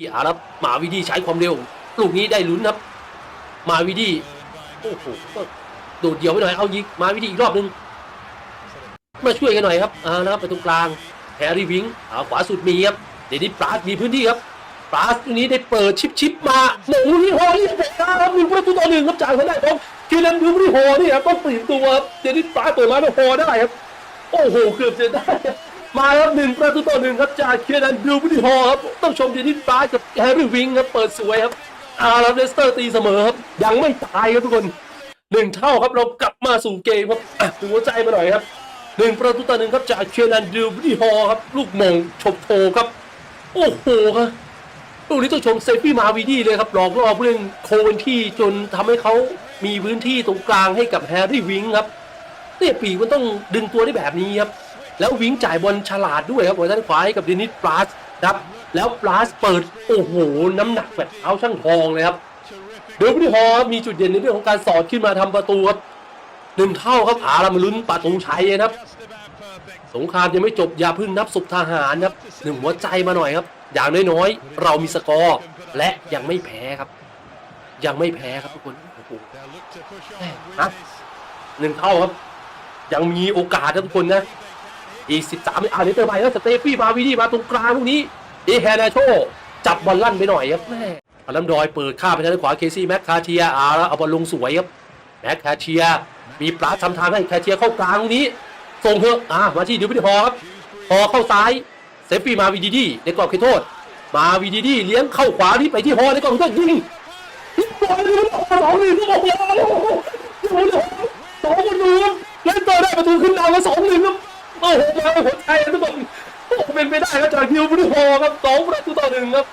ที่อารับมาวิดีใช้ความเร็ว ลูกนี้ได้ลุ้นครับ มาวิดีโอ้โหโดดเดี่ยวไปหน่อยเอายิงมาวิดีอีกรอบหนึงมาช่วยกันหน่อยครับอ่านะครับไปตรงกลางแฮร์รี่วิงเอาขวาสุดมีครับเดนิสปราสมีพื้นที่ครับปราสตรงนี้ได้เปิดชิปชิปมาหมูนี่ฮอนี่เป็นครับหนึ่งประตูต่อหนึ่งครับจากทางด้านของคิรันดูนี่ฮอนี่ครับต้องเปลี่ยนตัวครับเดนิสปราสเปิดมาแล้วฮอได้ครับโอ้โหเกือบจะได้ มาครับหนึ่งประตูต่อหนึ่งครับจากเคียนันดูบุรีฮอครับต้องชมเดนิสปราสกับแฮร์รี่วิงครับเปิดสวยครับอาร์เลสเตอร์ตีเสมอครับยังไม่ตายครับทุกคนหนึ่งเท่าครับเรากลับมาสู่เกมครับอะดูหัวใจมาหน่อยครับหนึ่งประตูต่อหนึ่งครับจากเคียนันดูบุรีฮอครับลูกมงชมโชครับโอ้โหครับลูกนี้ต้องชมเซฟี่มาวีดีเลยครับหลอกล่อผู้เล่นโคเวนที่จนทำให้เขามีพื้นที่ตรงกลางให้กับแฮร์รี่วิงครับเนี่ยปีมันต้องดึงตัวได้แบบนี้ครับ แล้ววิงจ่ายบอลฉลาดด้วยครับหัวด้านขวาให้กับเดนิสปลาสครับแล้วปลาสเปิดโอ้โหน้ำหนักแบบเท้าช่างทองเลยครับเดวิดฮอลมีจุดเด่นในเรื่องของการสอดขึ้นมาทำประตูครับหนึ่งเท่าครับอารามาลุ้นประตูชัยนะครับ สงครามยังไม่จบอย่าพิ่งนับศพทหารครับหนึ่งหัวใจมาหน่อยครับ อย่างน้อยๆเรามีสกอร์และยังไม่แพ้ครับ ยังไม่แพ้ครับทุกคนโอ้โหฮะหนึ่งเท่าครับ ยังมีโอกาสทุกคนนะ อีกสิบสามอ่าเดี๋ยวเติมไปแล้วสเตฟี่มาวิดีมาตรงกลางพวกนี้เอแฮนาโชจับบอลลั่นไปหน่อยครับแม่อาลัมดอยเปิดข้ามไปทางด้านขวาเคซี่แม็กคาเทียอาแล้วเอาบอลลงสวยครับแม็กคาเทียมีปลาทำทางให้คาเทียเข้ากลางตรงนี้ส่งเถอะอ่ามาที่ดิวพิธีฮอครับฮอเข้าซ้ายเซฟฟี่มาวีดีดีในกรอบเขตโทษ มาวีดีดีเลี้ยงเข้าขวาที่ไปที่ฮอในกรอบเขตโทษยิงยิงบอลเลยสองหนึ่งก็บอกแล้วสองคนดูครับเล่นต่อได้ประตูขึ้นนำมาสองหนึ่งครับโอ้โหมาหัวใจทุกคนโอ้เป็นไปได้ครับจากดิวพิธีฮครับสองประตูต่อหนึ่งครับ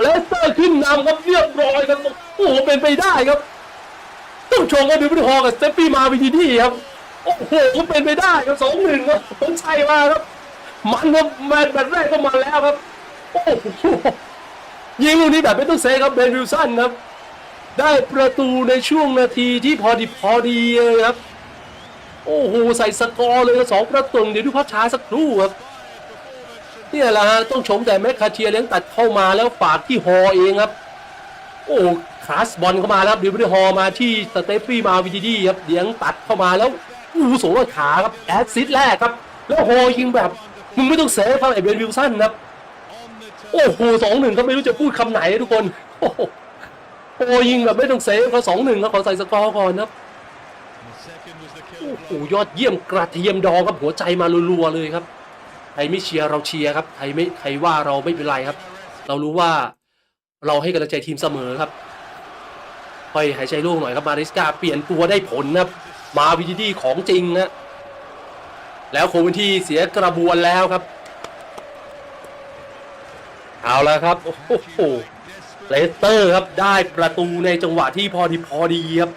เลสเตอร์ขึ้นนำครับเรียบร้อยครับโอ้โหเป็นไปได้ครับต้องชมว่าดิวพิธีฮกับเซฟฟี่มาวีดีดีครับโอ้โหเป็นไปได้ครับสองหนึ่งครับผมชัยมาครับ มันครับแมตช์แบบแรกก็มาแล้วครับโอ้โหยิงลูกนี้แบบไม่ต้องเซฟครับเบนวิลสันครับ ได้ประตูในช่วงนาทีที่พอดีพอดีเลยครับ โอ้โหใส่สกอร์เลยสองประตูเดี๋ยวดูภาพช้าสักครู่ครับเนี่ยแหละฮะต้องชมแต่แมคคาเทียเลี้ยงตัดเข้ามาแล้วฝากที่ฮอเองครับ โอ้คลาสบอลเข้ามาแล้วครับดิวบริฮอมาที่สเตฟฟี่มาวิดีดีครับเลี้ยงตัดเข้ามาแล้วอู้สูงว่าขาครับแอดซิดแรกครับ แล้วฮอยิงแบบมึงไม่ต้องเซฟครับไอเบนวิลสันครับโอ้โหสองหนึ่งก็ไม่รู้จะพูดคำไหนทุกคนโอ้โหยิงแบบไม่ต้องเซฟเขาสองหนึ่งเขาขอใส่สกอร์ก่อนครับ โอ้โหยอดเยี่ยมกระเทียมดองครับหัวใจมารัวๆเลยครับใครไม่เชียร์เราเชียร์ครับใครไม่ใครว่าเราไม่เป็นไรครับ เรารู้ว่าเราให้กำลังใจทีมเสมอครับค่อยหายใจโล่งหน่อยครับมาริสกาเปลี่ยนตัวได้ผลนะครับ มาวิดีดีของจริงนะแล้วโควินที่เสียกระบวนแล้วครับ เอาล้วครับ โอ้โหเลสเตอร์ครับได้ประตูในจังหวะที่พอดีพอดีครับ